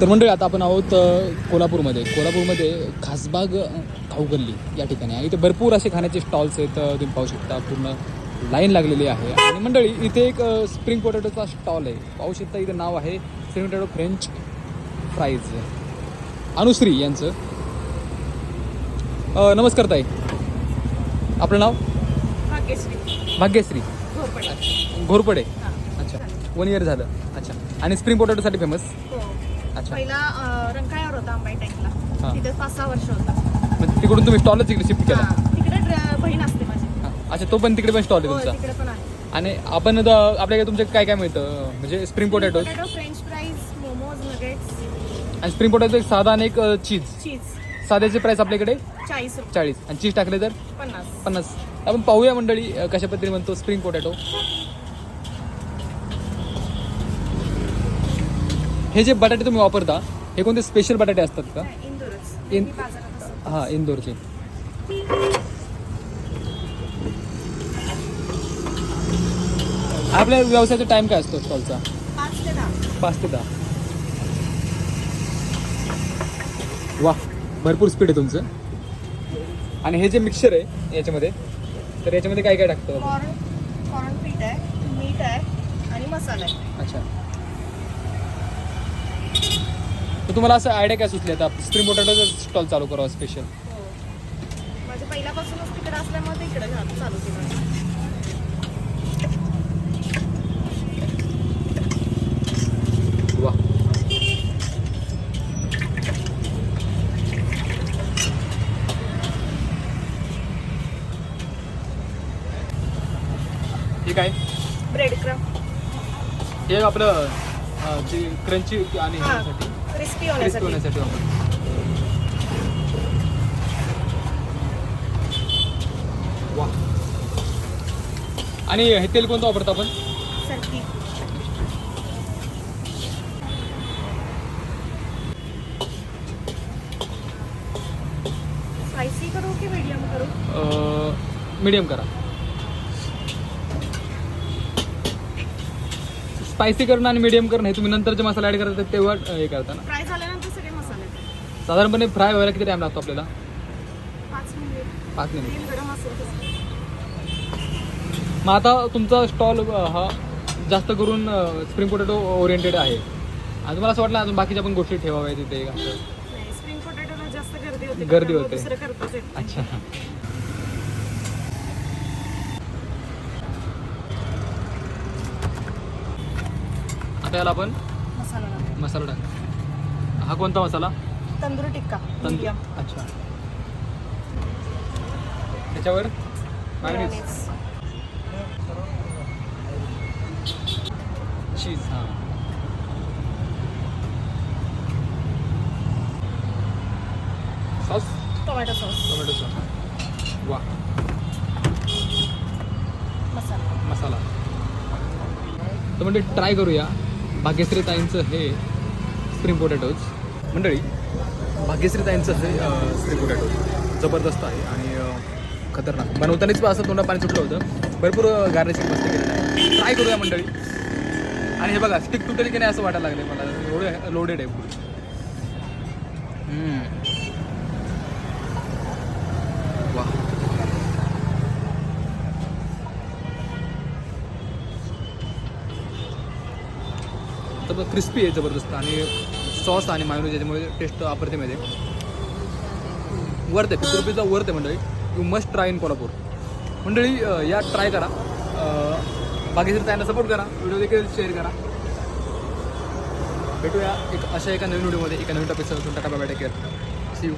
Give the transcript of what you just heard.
तर मंडळी आता आपण आहोत कोल्हापूरमध्ये. कोल्हापूरमध्ये खासबाग खाऊगल्ली या ठिकाणी आणि इथे भरपूर असे खाण्याचे स्टॉल्स आहेत तुम्ही पाहू शकता. पूर्ण लाईन लागलेली आहे. आणि मंडळी इथे एक स्प्रिंग पोटॅटोचा स्टॉल आहे. पाहू शकता इथं नाव आहे spring potato French fries Anushri यांचं. नमस्कार ताई. आपलं नाव? भाग्यश्री. भाग्यश्री. घोरपडे. घोरपडे. हा. अच्छा. वन इयर झालं. अच्छा. आणि स्प्रिंग पोटॅटोसाठी फेमस पहिला रंकाळ्यावर होता अंबाई हा. टँकला तिथे पाच सहा वर्ष होता. तिकडून तुम्ही स्टॉलच इकडे शिफ्ट केला. तिकडे बहीण असते माझी. अच्छा तो पण तिकडे पण स्टॉल आहे हो, तुमचा? आहे. आणि आपण आपल्याकडे तुमच्या काय काय मिळतं? म्हणजे spring potato French fries momos nuggets आणि स्प्रिंग पोटॅटो एक साधा आणि एक चीज चीज साध्याचे प्राइस आपल्याकडे चाळीस चाळीस. आणि चीज टाकले तर? पन्नास. पन्नास. आपण पाहूया मंडळी कशा पद्धतीने म्हणतो स्प्रिंग पोटॅटो हे जे बटाटे तुम्ही वापरता हे कोणते स्पेशल बटाटे असतात का? इन- मी बाजारात असते. हां इंदोरचे. आपल्या व्यवसायाचा टाइम काय असतो स्टॉलचा पाच ते दहा. वा भरपूर स्पीड आहे तुमचं. आणि हे जे मिक्सचर आहे याच्यामध्ये तर याच्यामध्ये काय काय टाकतं? कॉर्न कॉर्न पीठ आहे मीठ आहे आणि मसाला आहे. अच्छा तर तुम्हाला असं आयडिया काय सुचली? आता स्प्रिंग पोटॅटोचा स्टॉल चालू करावा स्पेशल हो माझे पहिल्यापासूनच तिकडे असल्यामुळे ते इकडे चालू केलं. वा. हे काय? ब्रेड क्रम हे आपलं अं, जे क्रंची आणि हा. ह्यासाठी क्रिस्पी क्रिस्पी होण्यासाठी होण्यासाठी वापरतो वा आणि हे तेल कोणतं वापरतो आपण? सरकी. स्पायसी करू की मीडियम करू? मीडियम करा. स्पायसी करणं आणि मीडियम करणं हे तुम्ही नंतर जे मसाला ॲड करता तेव्हा हे करता ना फ्राय झाल्यानंतर सगळे मसाले. साधारणपणे फ्राय व्हायला किती टाइम लागतो आपल्याला? पाच मिनिट पाच मिनिट तेल गरम असेल तसं. मग आता तुमचा स्टॉल हा जास्त करून स्प्रिंग पोटॅटो ओरिएंटेड आहे. आणि तुम्हाला असं वाटलं अजून बाकीच्या पण गोष्टी ठेवाव्या तिथे असं? नाही स्प्रिंग पोटॅटोला जास्त गर्दी होते गर्दी त्यामुळे होते. दुसरं करताच येत नाही. अच्छा. याला आपण मसाला टाक. मसाला टाक हा कोणता मसाला? तंदुरी टिक्का. तंदूर. अच्छा. त्याच्यावर चीज हां. Sauce? Tomato sauce. Tomato sauce. वा मसाला. मसाला. तर म्हणजे ट्राय करूया. भाग्यश्री ताईंचं हे स्प्रिंग पोटॅटोज मंडळी भाग्यश्री ताईंचं हे स्प्रिंग पोटॅटोज जबरदस्त आहे आणि खतरनाक. बनवतानाच पण असं तोंडा पाणी सुटलं होतं. भरपूर गार्निशिंग मस्त केलेलं आहे. ट्राय करूया मंडळी. आणि हे बघा स्टिक तुटेल की नाही असं वाटायला लागलं मला. एवढं लोडेड आहे. तर क्रिस्पी आहे जबरदस्त आणि सॉस आणि मायोनीज याच्यामुळे टेस्ट अप्रतिम येते वर्थ आहे. फिफ्टी रुपीजचा वर्थ आहे मंडळी. You must try in Kolhapur मंडळी या ट्राय करा. अं, बाकीच्या त्यांना सपोर्ट करा. व्हिडिओ देखील शेअर करा. भेटूया एक अशा एका नवीन व्हिडिओमध्ये एका नवीन टॉपिकसह tata bye take care see you